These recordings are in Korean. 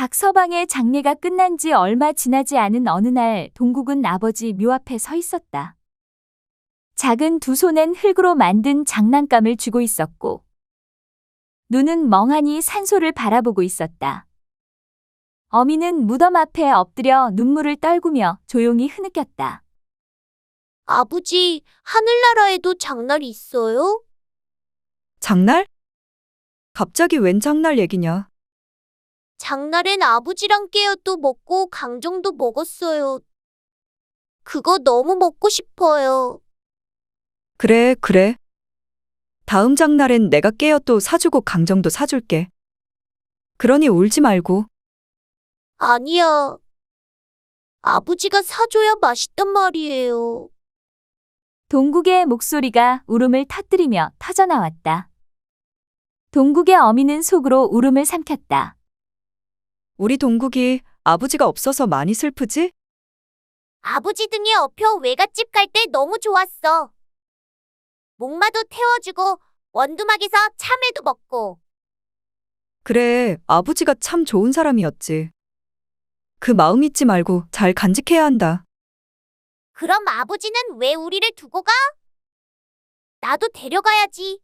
박서방의 장례가 끝난 지 얼마 지나지 않은 어느 날 동국은 아버지 묘 앞에 서 있었다. 작은 두 손엔 흙으로 만든 장난감을 쥐고 있었고, 눈은 멍하니 산소를 바라보고 있었다. 어미는 무덤 앞에 엎드려 눈물을 떨구며 조용히 흐느꼈다. 아버지, 하늘나라에도 장날이 있어요? 장날? 갑자기 웬 장날 얘기냐? 장날엔 아버지랑 깨어도 먹고 강정도 먹었어요. 그거 너무 먹고 싶어요. 그래, 그래. 다음 장날엔 내가 깨어도 사주고 강정도 사줄게. 그러니 울지 말고. 아니야. 아버지가 사줘야 맛있단 말이에요. 동국의 목소리가 울음을 터뜨리며 터져나왔다. 동국의 어미는 속으로 울음을 삼켰다. 우리 동국이 아버지가 없어서 많이 슬프지? 아버지 등에 업혀 외갓집 갈 때 너무 좋았어. 목마도 태워주고 원두막에서 참외도 먹고. 그래, 아버지가 참 좋은 사람이었지. 그 마음 잊지 말고 잘 간직해야 한다. 그럼 아버지는 왜 우리를 두고 가? 나도 데려가야지.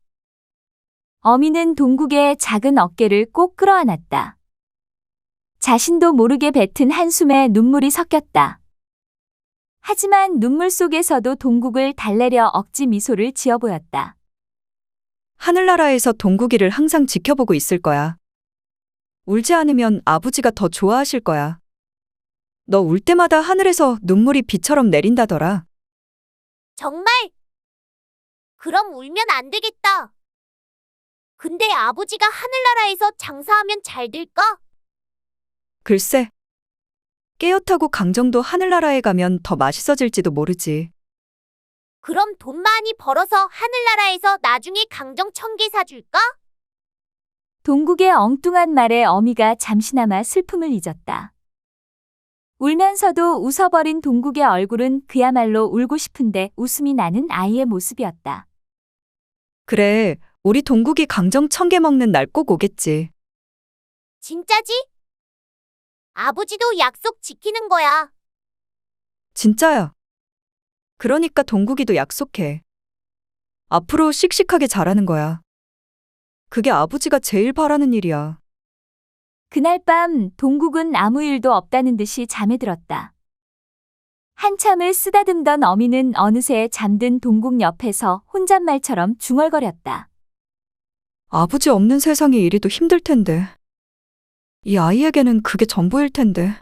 어미는 동국의 작은 어깨를 꼭 끌어안았다. 자신도 모르게 뱉은 한숨에 눈물이 섞였다. 하지만 눈물 속에서도 동국을 달래려 억지 미소를 지어 보였다. 하늘나라에서 동국이를 항상 지켜보고 있을 거야. 울지 않으면 아버지가 더 좋아하실 거야. 너 울 때마다 하늘에서 눈물이 비처럼 내린다더라. 정말? 그럼 울면 안 되겠다. 근데 아버지가 하늘나라에서 장사하면 잘 될까? 글쎄. 깨어타고 강정도 하늘나라에 가면 더 맛있어질지도 모르지. 그럼 돈 많이 벌어서 하늘나라에서 나중에 강정 천개 사줄까? 동국의 엉뚱한 말에 어미가 잠시나마 슬픔을 잊었다. 울면서도 웃어버린 동국의 얼굴은 그야말로 울고 싶은데 웃음이 나는 아이의 모습이었다. 그래, 우리 동국이 강정 천 개 먹는 날 꼭 오겠지. 진짜지? 아버지도 약속 지키는 거야. 진짜야. 그러니까 동국이도 약속해. 앞으로 씩씩하게 잘하는 거야. 그게 아버지가 제일 바라는 일이야. 그날 밤 동국은 아무 일도 없다는 듯이 잠에 들었다. 한참을 쓰다듬던 어미는 어느새 잠든 동국 옆에서 혼잣말처럼 중얼거렸다. 아버지 없는 세상에 이리도 힘들 텐데. 이 아이에게는 그게 전부일 텐데.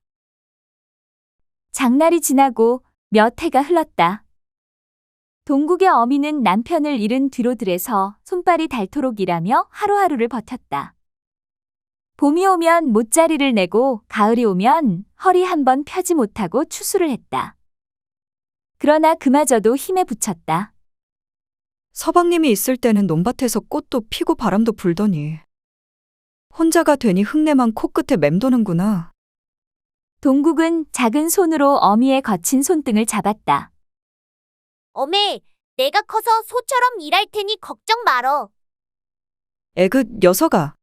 장날이 지나고 몇 해가 흘렀다. 동국의 어미는 남편을 잃은 뒤로 들에서 손발이 닳도록 일하며 하루하루를 버텼다. 봄이 오면 못자리를 내고 가을이 오면 허리 한 번 펴지 못하고 추수를 했다. 그러나 그마저도 힘에 부쳤다. 서방님이 있을 때는 논밭에서 꽃도 피고 바람도 불더니. 혼자가 되니 흙내만 코끝에 맴도는구나. 동국은 작은 손으로 어미의 거친 손등을 잡았다. 어메, 내가 커서 소처럼 일할 테니 걱정 말어. 애그 녀석아.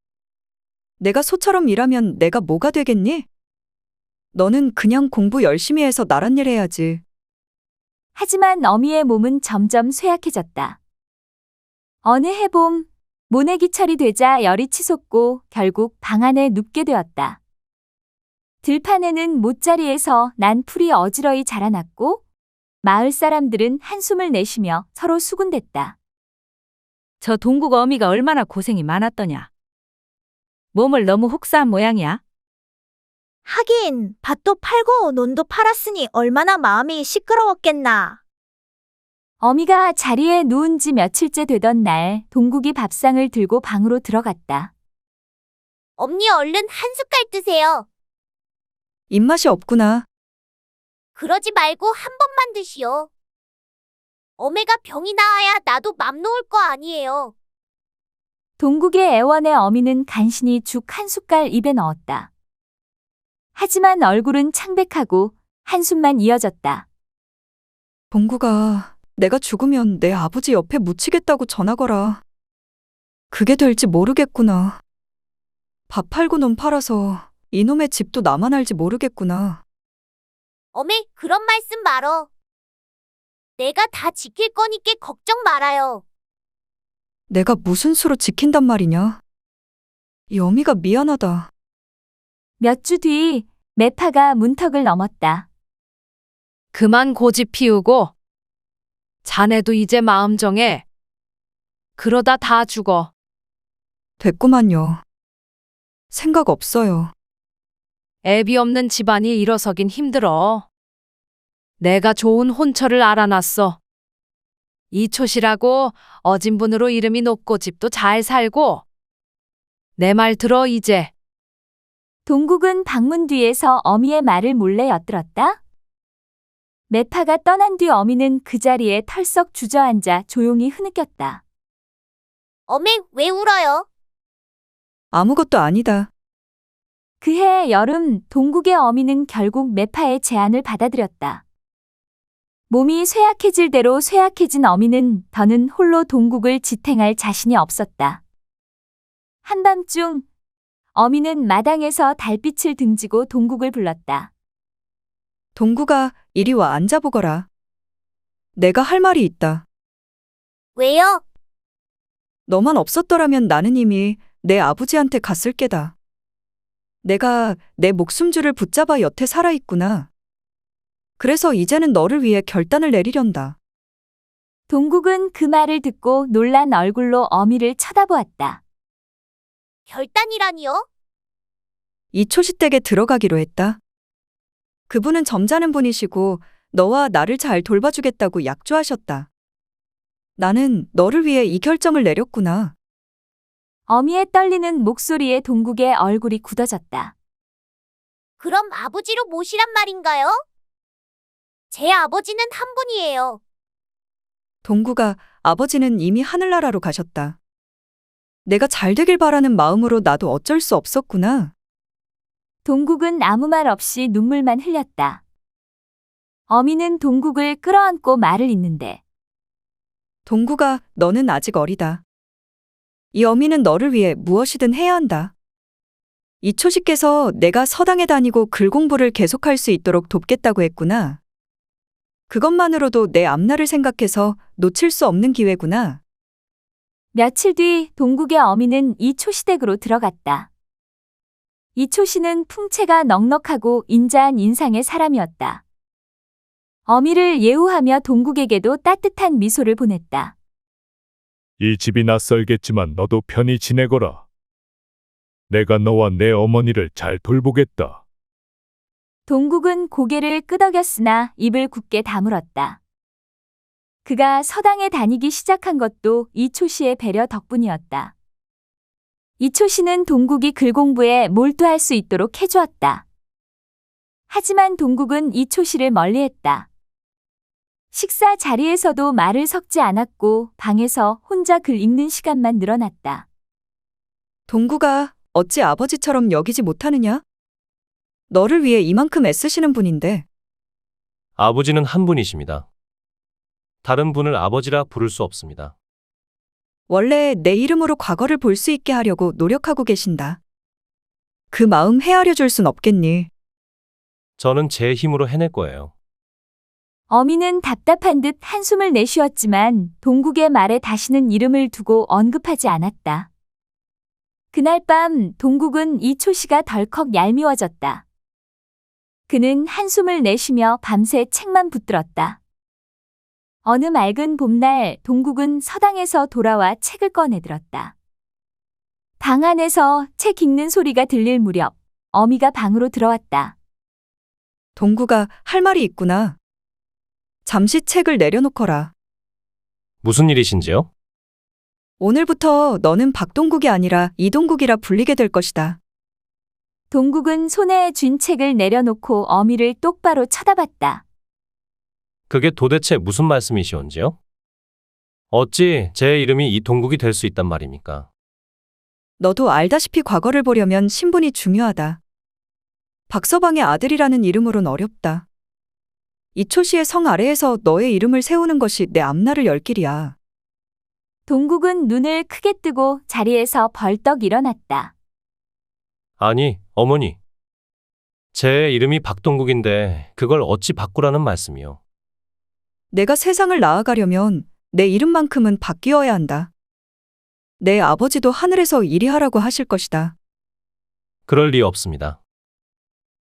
내가 소처럼 일하면 내가 뭐가 되겠니? 너는 그냥 공부 열심히 해서 나란 일 해야지. 하지만 어미의 몸은 점점 쇠약해졌다. 어느 해봄, 모내기 철이 되자 열이 치솟고 결국 방 안에 눕게 되었다. 들판에는 못자리에서 난 풀이 어지러이 자라났고 마을 사람들은 한숨을 내쉬며 서로 수군댔다. 저 동국 어미가 얼마나 고생이 많았더냐. 몸을 너무 혹사한 모양이야. 하긴 밭도 팔고 논도 팔았으니 얼마나 마음이 시끄러웠겠나. 어미가 자리에 누운 지 며칠째 되던 날 동국이 밥상을 들고 방으로 들어갔다. 엄니 얼른 한 숟갈 드세요. 입맛이 없구나. 그러지 말고 한 번만 드시오. 어메가 병이 나아야 나도 맘 놓을 거 아니에요. 동국의 애원에 어미는 간신히 죽 한 숟갈 입에 넣었다. 하지만 얼굴은 창백하고 한숨만 이어졌다. 동구가 내가 죽으면 내 아버지 옆에 묻히겠다고 전하거라. 그게 될지 모르겠구나. 밥 팔고 논 팔아서 이놈의 집도 나만 알지 모르겠구나. 어메, 그런 말씀 말어. 내가 다 지킬 거니께 걱정 말아요. 내가 무슨 수로 지킨단 말이냐? 여미가 미안하다. 몇 주 뒤 매파가 문턱을 넘었다. 그만 고집 피우고 자네도 이제 마음 정해. 그러다 다 죽어. 됐구만요. 생각 없어요. 애비 없는 집안이 일어서긴 힘들어. 내가 좋은 혼처를 알아놨어. 이초시라고 어진 분으로 이름이 높고 집도 잘 살고. 내 말 들어 이제. 동국은 방문 뒤에서 어미의 말을 몰래 엿들었다. 매파가 떠난 뒤 어미는 그 자리에 털썩 주저앉아 조용히 흐느꼈다. 어메, 왜 울어요? 아무것도 아니다. 그해 여름 동국의 어미는 결국 매파의 제안을 받아들였다. 몸이 쇠약해질 대로 쇠약해진 어미는 더는 홀로 동국을 지탱할 자신이 없었다. 한밤중 어미는 마당에서 달빛을 등지고 동국을 불렀다. 동구가 이리 와 앉아보거라. 내가 할 말이 있다. 왜요? 너만 없었더라면 나는 이미 내 아버지한테 갔을 게다. 내가 내 목숨줄을 붙잡아 여태 살아있구나. 그래서 이제는 너를 위해 결단을 내리련다. 동국은 그 말을 듣고 놀란 얼굴로 어미를 쳐다보았다. 결단이라니요? 이 초시댁에 들어가기로 했다. 그분은 점잖은 분이시고 너와 나를 잘 돌봐주겠다고 약조하셨다. 나는 너를 위해 이 결정을 내렸구나. 어미의 떨리는 목소리에 동국의 얼굴이 굳어졌다. 그럼 아버지로 모시란 말인가요? 제 아버지는 한 분이에요. 동구가 아버지는 이미 하늘나라로 가셨다. 내가 잘 되길 바라는 마음으로 나도 어쩔 수 없었구나. 동국은 아무 말 없이 눈물만 흘렸다. 어미는 동국을 끌어안고 말을 잇는데 동구가 너는 아직 어리다. 이 어미는 너를 위해 무엇이든 해야 한다. 이 초식께서 내가 서당에 다니고 글 공부를 계속할 수 있도록 돕겠다고 했구나. 그것만으로도 내 앞날을 생각해서 놓칠 수 없는 기회구나. 며칠 뒤 동국의 어미는 이초시댁으로 들어갔다. 이초시는 풍채가 넉넉하고 인자한 인상의 사람이었다. 어미를 예우하며 동국에게도 따뜻한 미소를 보냈다. 이 집이 낯설겠지만 너도 편히 지내거라. 내가 너와 내 어머니를 잘 돌보겠다. 동국은 고개를 끄덕였으나 입을 굳게 다물었다. 그가 서당에 다니기 시작한 것도 이초시의 배려 덕분이었다. 이초시는 동국이 글 공부에 몰두할 수 있도록 해주었다. 하지만 동국은 이초시를 멀리했다. 식사 자리에서도 말을 섞지 않았고 방에서 혼자 글 읽는 시간만 늘어났다. 동구가 어찌 아버지처럼 여기지 못하느냐? 너를 위해 이만큼 애쓰시는 분인데 아버지는 한 분이십니다. 다른 분을 아버지라 부를 수 없습니다. 원래 내 이름으로 과거를 볼 수 있게 하려고 노력하고 계신다. 그 마음 헤아려 줄 순 없겠니? 저는 제 힘으로 해낼 거예요. 어미는 답답한 듯 한숨을 내쉬었지만 동국의 말에 다시는 이름을 두고 언급하지 않았다. 그날 밤 동국은 이초시가 덜컥 얄미워졌다. 그는 한숨을 내쉬며 밤새 책만 붙들었다. 어느 맑은 봄날 동국은 서당에서 돌아와 책을 꺼내들었다. 방 안에서 책 읽는 소리가 들릴 무렵 어미가 방으로 들어왔다. 동구가 할 말이 있구나. 잠시 책을 내려놓거라. 무슨 일이신지요? 오늘부터 너는 박동국이 아니라 이동국이라 불리게 될 것이다. 동국은 손에 쥔 책을 내려놓고 어미를 똑바로 쳐다봤다. 그게 도대체 무슨 말씀이시온지요? 어찌 제 이름이 이 동국이 될 수 있단 말입니까? 너도 알다시피 과거를 보려면 신분이 중요하다. 박서방의 아들이라는 이름으론 어렵다. 이초시의 성 아래에서 너의 이름을 세우는 것이 내 앞날을 열 길이야. 동국은 눈을 크게 뜨고 자리에서 벌떡 일어났다. 아니, 어머니. 제 이름이 박동국인데 그걸 어찌 바꾸라는 말씀이요? 내가 세상을 나아가려면 내 이름만큼은 바뀌어야 한다. 내 아버지도 하늘에서 이리 하라고 하실 것이다. 그럴 리 없습니다.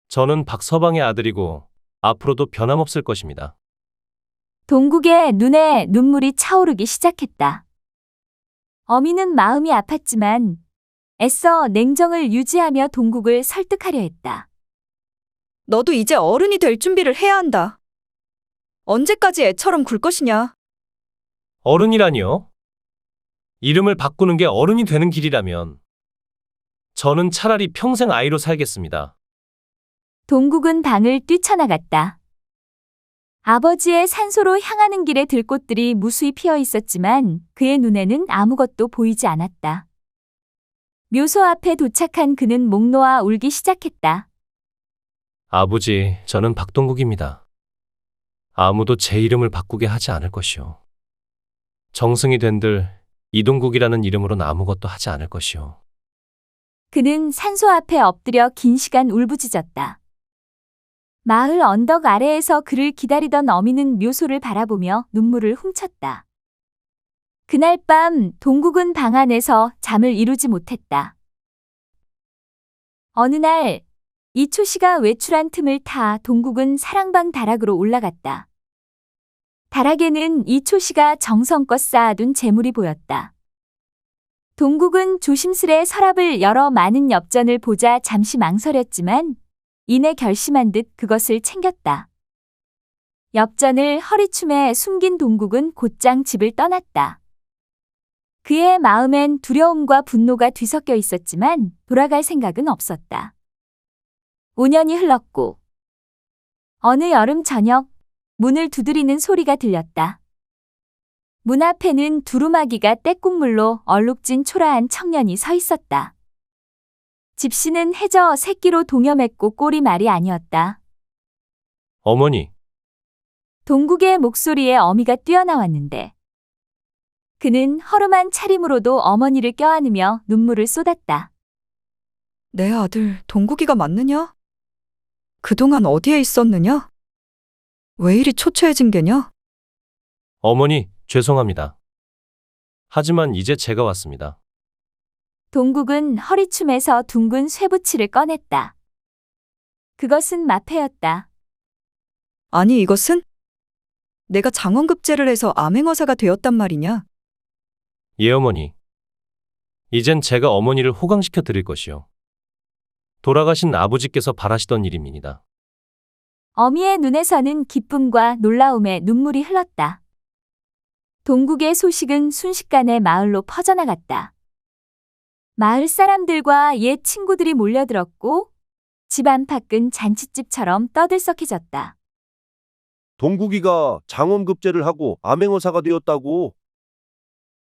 저는 박서방의 아들이고 앞으로도 변함없을 것입니다. 동국의 눈에 눈물이 차오르기 시작했다. 어미는 마음이 아팠지만 애써 냉정을 유지하며 동국을 설득하려 했다. 너도 이제 어른이 될 준비를 해야 한다. 언제까지 애처럼 굴 것이냐? 어른이라니요? 이름을 바꾸는 게 어른이 되는 길이라면 저는 차라리 평생 아이로 살겠습니다. 동국은 방을 뛰쳐나갔다. 아버지의 산소로 향하는 길에 들꽃들이 무수히 피어 있었지만 그의 눈에는 아무것도 보이지 않았다. 묘소 앞에 도착한 그는 목 놓아 울기 시작했다. 아버지, 저는 박동국입니다. 아무도 제 이름을 바꾸게 하지 않을 것이요. 정승이 된들 이동국이라는 이름으로는 아무것도 하지 않을 것이요. 그는 산소 앞에 엎드려 긴 시간 울부짖었다. 마을 언덕 아래에서 그를 기다리던 어미는 묘소를 바라보며 눈물을 훔쳤다. 그날 밤 동국은 방 안에서 잠을 이루지 못했다. 어느 날 이초 씨가 외출한 틈을 타 동국은 사랑방 다락으로 올라갔다. 다락에는 이초 씨가 정성껏 쌓아둔 재물이 보였다. 동국은 조심스레 서랍을 열어 많은 엽전을 보자 잠시 망설였지만 이내 결심한 듯 그것을 챙겼다. 엽전을 허리춤에 숨긴 동국은 곧장 집을 떠났다. 그의 마음엔 두려움과 분노가 뒤섞여 있었지만 돌아갈 생각은 없었다. 5년이 흘렀고 어느 여름 저녁 문을 두드리는 소리가 들렸다. 문 앞에는 두루마기가 떼국물로 얼룩진 초라한 청년이 서 있었다. 집시는 해저 새끼로 동여맸고 꼴이 말이 아니었다. 어머니, 동국의 목소리에 어미가 뛰어나왔는데 그는 허름한 차림으로도 어머니를 껴안으며 눈물을 쏟았다. 내 아들 동국이가 맞느냐? 그동안 어디에 있었느냐? 왜 이리 초췌해진 게냐? 어머니, 죄송합니다. 하지만 이제 제가 왔습니다. 동국은 허리춤에서 둥근 쇠붙이를 꺼냈다. 그것은 마패였다. 아니 이것은? 내가 장원급제를 해서 암행어사가 되었단 말이냐? 예, 어머니. 이젠 제가 어머니를 호강시켜 드릴 것이요. 돌아가신 아버지께서 바라시던 일입니다. 어미의 눈에서는 기쁨과 놀라움에 눈물이 흘렀다. 동국의 소식은 순식간에 마을로 퍼져나갔다. 마을 사람들과 옛 친구들이 몰려들었고 집 안팎은 잔치집처럼 떠들썩해졌다. 동국이가 장원급제를 하고 암행어사가 되었다고.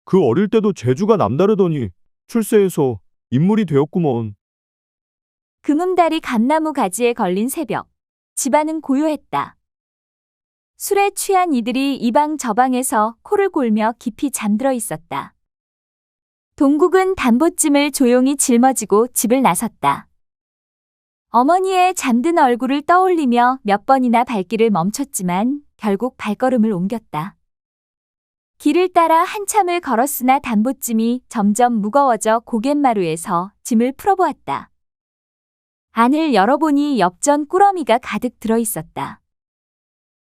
그 어릴 때도 재주가 남다르더니 출세해서 인물이 되었구먼. 금음달이 감나무 가지에 걸린 새벽. 집안은 고요했다. 술에 취한 이들이 이방 저방에서 코를 골며 깊이 잠들어 있었다. 동국은 담보찜을 조용히 짊어지고 집을 나섰다. 어머니의 잠든 얼굴을 떠올리며 몇 번이나 발길을 멈췄지만 결국 발걸음을 옮겼다. 길을 따라 한참을 걸었으나 담보찜이 점점 무거워져 고갯마루에서 짐을 풀어보았다. 안을 열어보니 엽전 꾸러미가 가득 들어 있었다.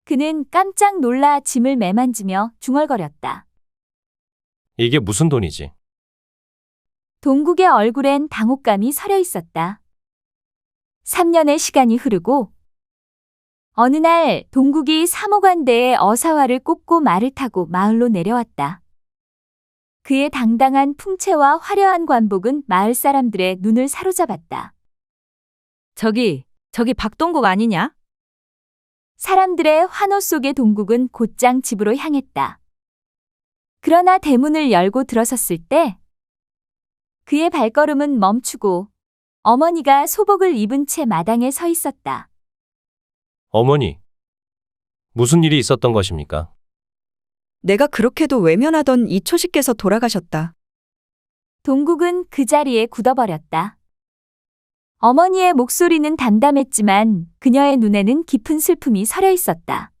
그는 깜짝 놀라 짐을 매만지며 중얼거렸다. 이게 무슨 돈이지? 동국의 얼굴엔 당혹감이 서려 있었다. 3년의 시간이 흐르고 어느 날 동국이 사모관대에 어사화를 꽂고 말을 타고 마을로 내려왔다. 그의 당당한 풍채와 화려한 관복은 마을 사람들의 눈을 사로잡았다. 저기, 저기 박동국 아니냐? 사람들의 환호 속에 동국은 곧장 집으로 향했다. 그러나 대문을 열고 들어섰을 때 그의 발걸음은 멈추고 어머니가 소복을 입은 채 마당에 서 있었다. 어머니, 무슨 일이 있었던 것입니까? 내가 그렇게도 외면하던 이초식께서 돌아가셨다. 동국은 그 자리에 굳어버렸다. 어머니의 목소리는 담담했지만 그녀의 눈에는 깊은 슬픔이 서려 있었다.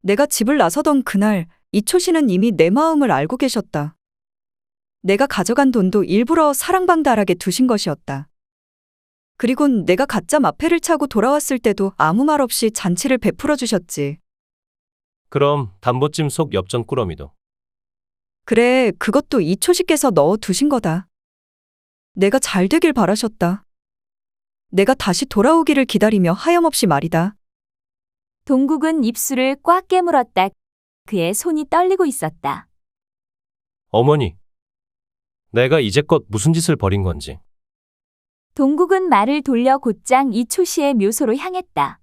내가 집을 나서던 그날 이초 씨는 이미 내 마음을 알고 계셨다. 내가 가져간 돈도 일부러 사랑방달하게 두신 것이었다. 그리곤 내가 가짜 마패를 차고 돌아왔을 때도 아무 말 없이 잔치를 베풀어 주셨지. 그럼 담보찜 속 엽전 꾸러미도 그래, 그것도 이초 씨께서 넣어 두신 거다. 내가 잘 되길 바라셨다. 내가 다시 돌아오기를 기다리며 하염없이 말이다. 동국은 입술을 꽉 깨물었다. 그의 손이 떨리고 있었다. 어머니. 내가 이제껏 무슨 짓을 벌인 건지. 동국은 말을 돌려 곧장 이초 씨의 묘소로 향했다.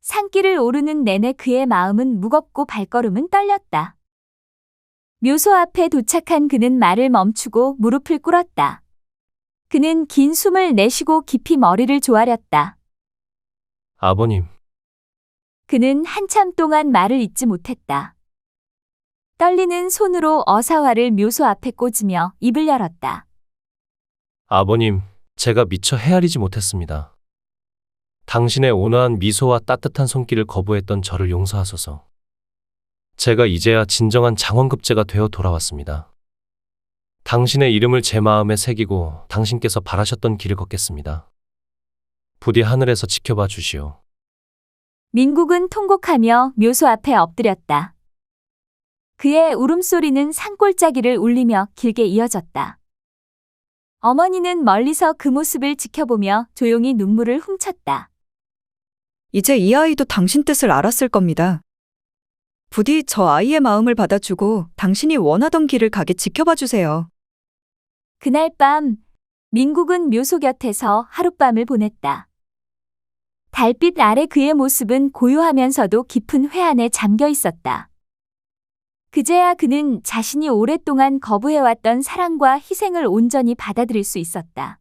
산길을 오르는 내내 그의 마음은 무겁고 발걸음은 떨렸다. 묘소 앞에 도착한 그는 말을 멈추고 무릎을 꿇었다. 그는 긴 숨을 내쉬고 깊이 머리를 조아렸다. 아버님, 그는 한참 동안 말을 잇지 못했다. 떨리는 손으로 어사화를 묘소 앞에 꽂으며 입을 열었다. 아버님, 제가 미처 헤아리지 못했습니다. 당신의 온화한 미소와 따뜻한 손길을 거부했던 저를 용서하소서. 제가 이제야 진정한 장원급제가 되어 돌아왔습니다. 당신의 이름을 제 마음에 새기고 당신께서 바라셨던 길을 걷겠습니다. 부디 하늘에서 지켜봐 주시오. 민국은 통곡하며 묘소 앞에 엎드렸다. 그의 울음소리는 산골짜기를 울리며 길게 이어졌다. 어머니는 멀리서 그 모습을 지켜보며 조용히 눈물을 훔쳤다. 이제 이 아이도 당신 뜻을 알았을 겁니다. 부디 저 아이의 마음을 받아주고 당신이 원하던 길을 가게 지켜봐 주세요. 그날 밤 민국은 묘소 곁에서 하룻밤을 보냈다. 달빛 아래 그의 모습은 고요하면서도 깊은 회한에 잠겨 있었다. 그제야 그는 자신이 오랫동안 거부해왔던 사랑과 희생을 온전히 받아들일 수 있었다.